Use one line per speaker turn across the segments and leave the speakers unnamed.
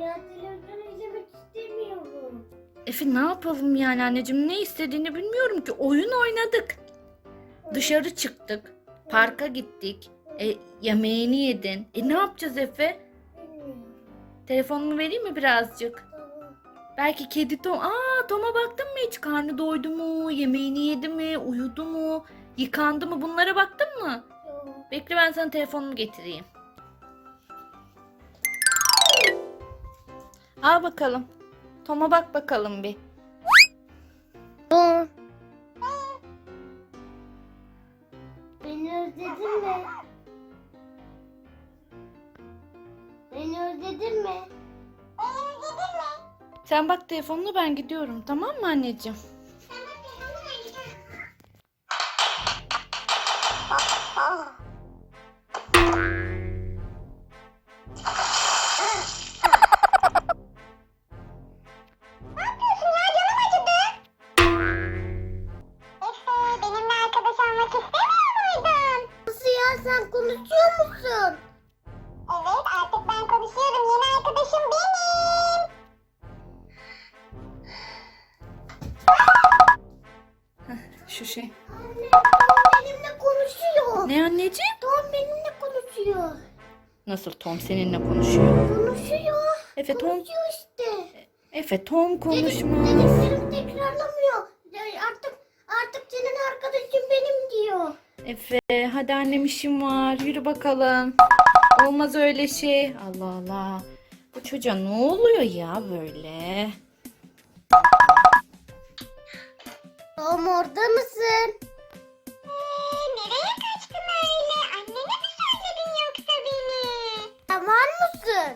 ya televizyon izlemek istemiyorum.
Efe ne yapalım yani anneciğim ne istediğini bilmiyorum ki. Oyun oynadık. Dışarı çıktık. Parka gittik. E, yemeğini yedin. E ne yapacağız Efe?
Bilmiyorum.
Telefonumu vereyim mi birazcık?
Tamam.
Belki kedi Tom. Aa Tom'a baktın mı hiç? Karnı doydu mu? Yemeğini yedi mi? Uyudu mu? Yıkandı mı? Bunlara baktın mı?
Yok.
Bekle ben sana telefonumu getireyim. Al bakalım. Tom'a bak bakalım bir.
Beni özledin mi? Beni özledin mi? Beni özledin mi?
Sen bak telefonuna ben gidiyorum tamam mı anneciğim? Şu şey.
Anne Tom benimle konuşuyor.
Ne anneciğim?
Tom benimle konuşuyor.
Nasıl Tom seninle konuşuyor?
Konuşuyor.
Efe Tom,
Konuşuyor işte.
Efe Tom konuşma.
Dediklerim tekrarlamıyor. Artık artık senin arkadaşın benim diyor.
Efe hadi annem işim var yürü bakalım. Olmaz öyle şey. Allah Allah. Bu çocuğa ne oluyor ya böyle?
Tom orada mısın?
Ee, nereye kaçtın öyle? Annene mi söyledin yoksa beni?
Tamam mısın?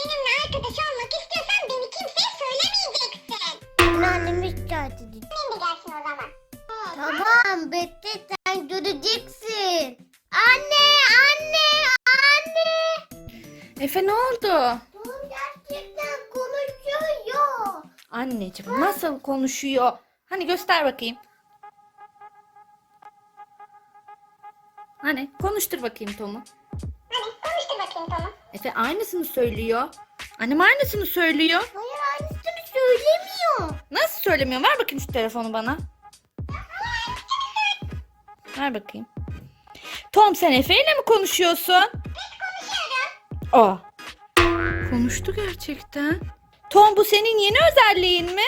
Benimle arkadaş olmak istiyorsan beni kimseye söylemeyeceksin.
Ben annemi şikayet edeceğim.
Sen de gelsin o zaman.
Tamam bekle sen göreceksin. Anne anne anne.
Efe ne oldu? Anneciğim nasıl konuşuyor? Hani göster bakayım. Hani konuştur bakayım Tom'u.
Hadi konuştur bakayım Tom'u.
Efe aynısını söylüyor. Annem aynısını söylüyor.
Hayır aynısını söylemiyor.
Nasıl söylemiyor? Ver bakayım şu telefonu bana. Ver bakayım. Tom sen Efe ile mi konuşuyorsun? Aa. Konuştu gerçekten. Tom bu senin yeni özelliğin mi?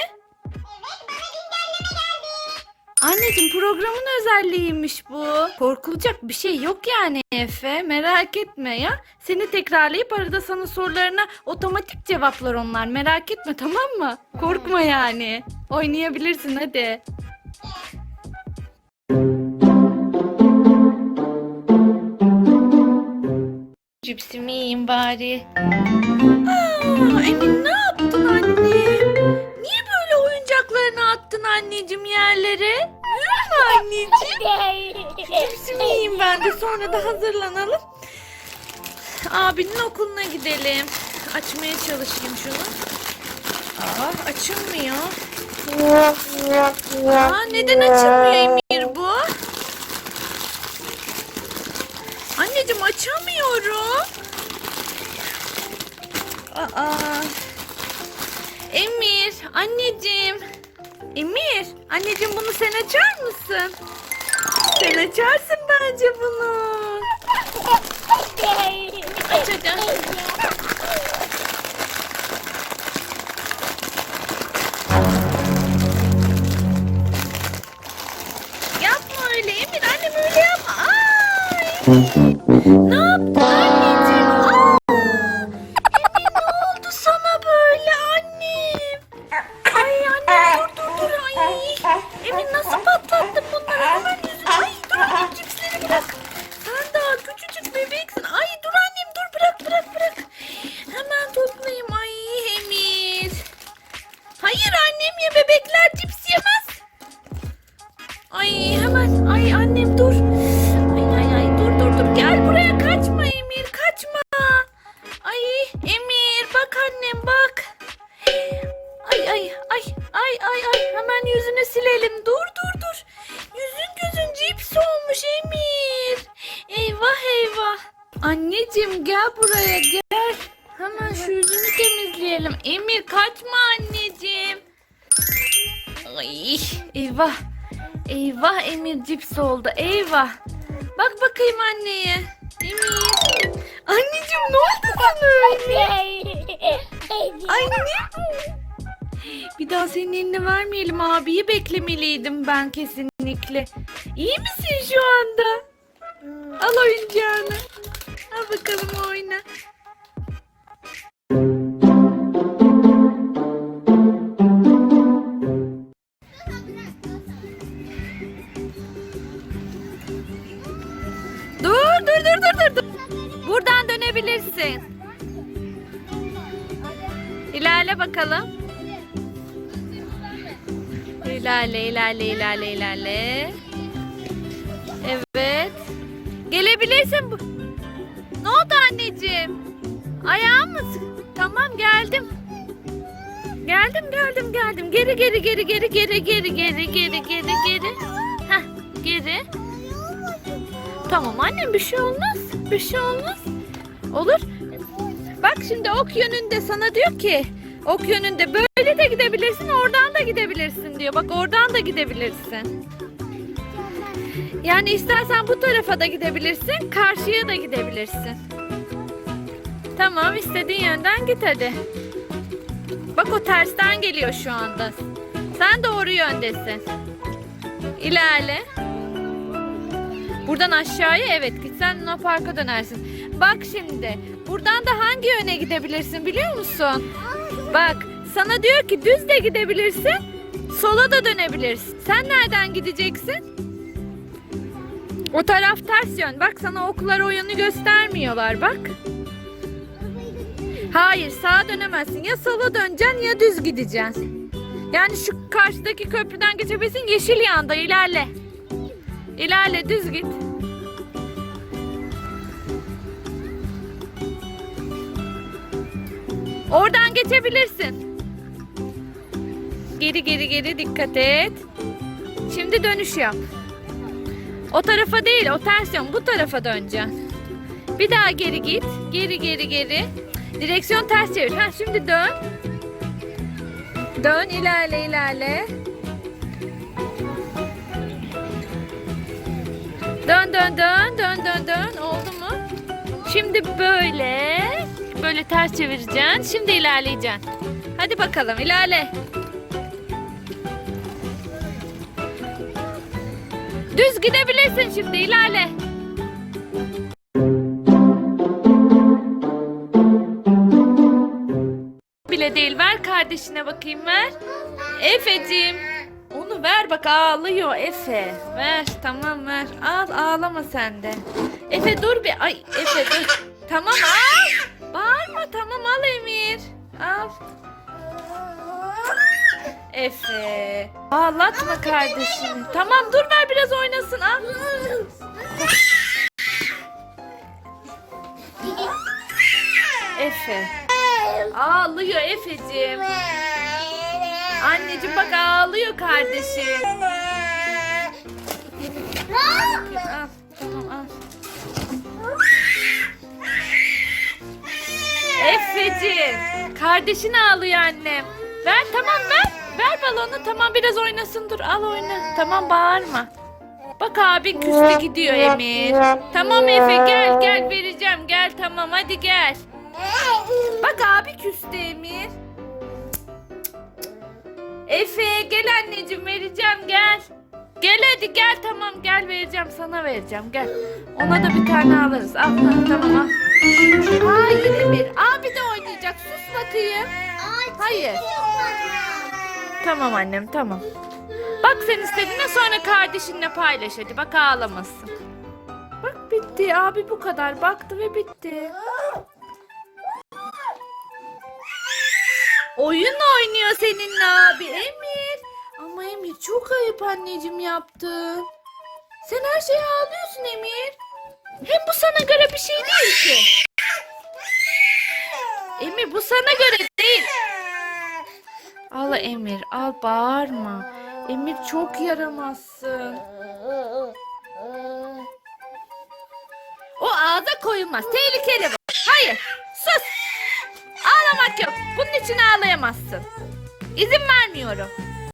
Anneciğim programın özelliğiymiş bu. Korkulacak bir şey yok yani Efe. Merak etme ya. Seni tekrarlayıp arada sana sorularına otomatik cevaplar onlar. Merak etme tamam mı? Korkma yani. Oynayabilirsin hadi. Cipsimi yiyeyim bari. Aa, Emin ne yaptın anne? Niye böyle oyuncaklarını attın anneciğim yerlere? Yürüme anneciğim. Cipsimi yiyeyim ben de sonra da hazırlanalım. Abinin okuluna gidelim. Açmaya çalışayım şunu. Aa açılmıyor. Aa neden açılmıyor Emir bu? Anneciğim açamıyorum. Aa. Emir, anneciğim. Emir, anneciğim bunu sen açar mısın? Sen açarsın bence bunu. Aç hadi. Yapma öyle Emir, annem öyle yapma. Ay. Emir kaçma anneciğim. Ay, eyvah. Eyvah Emir cips oldu. Eyvah. Bak bakayım anneye. Emir. Anneciğim ne oldu sana öyle? Anne. Bir daha senin eline vermeyelim abiyi beklemeliydim ben kesinlikle. İyi misin şu anda? Al oyuncağını. Al bakalım oyna. Dur dur dur. Buradan dönebilirsin. İlerle bakalım. İlerle ilerle ilerle ilerle. Evet. Gelebilirsin. Ne oldu anneciğim? Ayağım mı? Tamam geldim. Geldim geldim geldim. Geri geri geri geri geri geri geri geri geri geri. Tamam annem bir şey olmaz. Bir şey olmaz. Olur. Bak şimdi ok yönünde sana diyor ki ok yönünde böyle de gidebilirsin oradan da gidebilirsin diyor. Bak oradan da gidebilirsin. Yani istersen bu tarafa da gidebilirsin karşıya da gidebilirsin. Tamam istediğin yönden git hadi. Bak o tersten geliyor şu anda. Sen doğru yöndesin. İlerle. Buradan aşağıya evet gitsen Luna Park'a dönersin. Bak şimdi buradan da hangi yöne gidebilirsin biliyor musun? Bak sana diyor ki düz de gidebilirsin sola da dönebilirsin. Sen nereden gideceksin? O taraf ters yön. Bak sana oklar o yönü göstermiyorlar bak. Hayır sağa dönemezsin. Ya sola döneceksin ya düz gideceksin. Yani şu karşıdaki köprüden geçebilirsin yeşil yanda ilerle. İlerle düz git. Oradan geçebilirsin. Geri geri geri dikkat et. Şimdi dönüş yap. O tarafa değil o ters yön bu tarafa döneceksin. Bir daha geri git. Geri geri geri. Direksiyon ters çevir. Ha şimdi dön. Dön ilerle ilerle. Dön dön dön dön dön dön oldu mu? Şimdi böyle böyle ters çevireceksin. Şimdi ilerleyeceksin. Hadi bakalım ilerle. Düz gidebilirsin şimdi ilerle. Bile değil ver kardeşine bakayım ver. Efeciğim. Ver bak ağlıyor Efe. Ver tamam ver. Al ağlama sen de. Efe dur bir. Ay Efe dur. Tamam al. Bağırma tamam al Emir. Al. Efe. Ağlatma kardeşini. Tamam dur ver biraz oynasın al. Efe. Ağlıyor Efeciğim. Anneciğim bak ağlıyor kardeşim. Al tamam al. Efeciğim. Kardeşin ağlıyor annem. Ver tamam ver. Ver balonu tamam biraz oynasın dur al oyna. Tamam bağırma. Bak abi küstü gidiyor Emir. Tamam Efe gel gel vereceğim gel tamam hadi gel. Bak abi küstü Emir. Efe gel anneciğim vereceğim gel. Gel hadi gel tamam gel vereceğim sana vereceğim gel. Ona da bir tane alırız. Al tamam al. Hayır Emir abi de oynayacak sus bakayım. Hayır. Tamam annem tamam. Bak sen istediğinde sonra kardeşinle paylaş hadi bak ağlamasın. Bak bitti abi bu kadar baktı ve bitti. Oyun oynuyor seninle abi Emir. Ama Emir çok ayıp anneciğim yaptın. Sen her şeye ağlıyorsun Emir. Hem bu sana göre bir şey değil ki. Emir bu sana göre değil. Al Emir al bağırma. Emir çok yaramazsın. O ağza koyulmaz. Tehlikeli bu. Hayır. Sus. Ağlamak yok. Bunun için ağlayamazsın. İzin vermiyorum.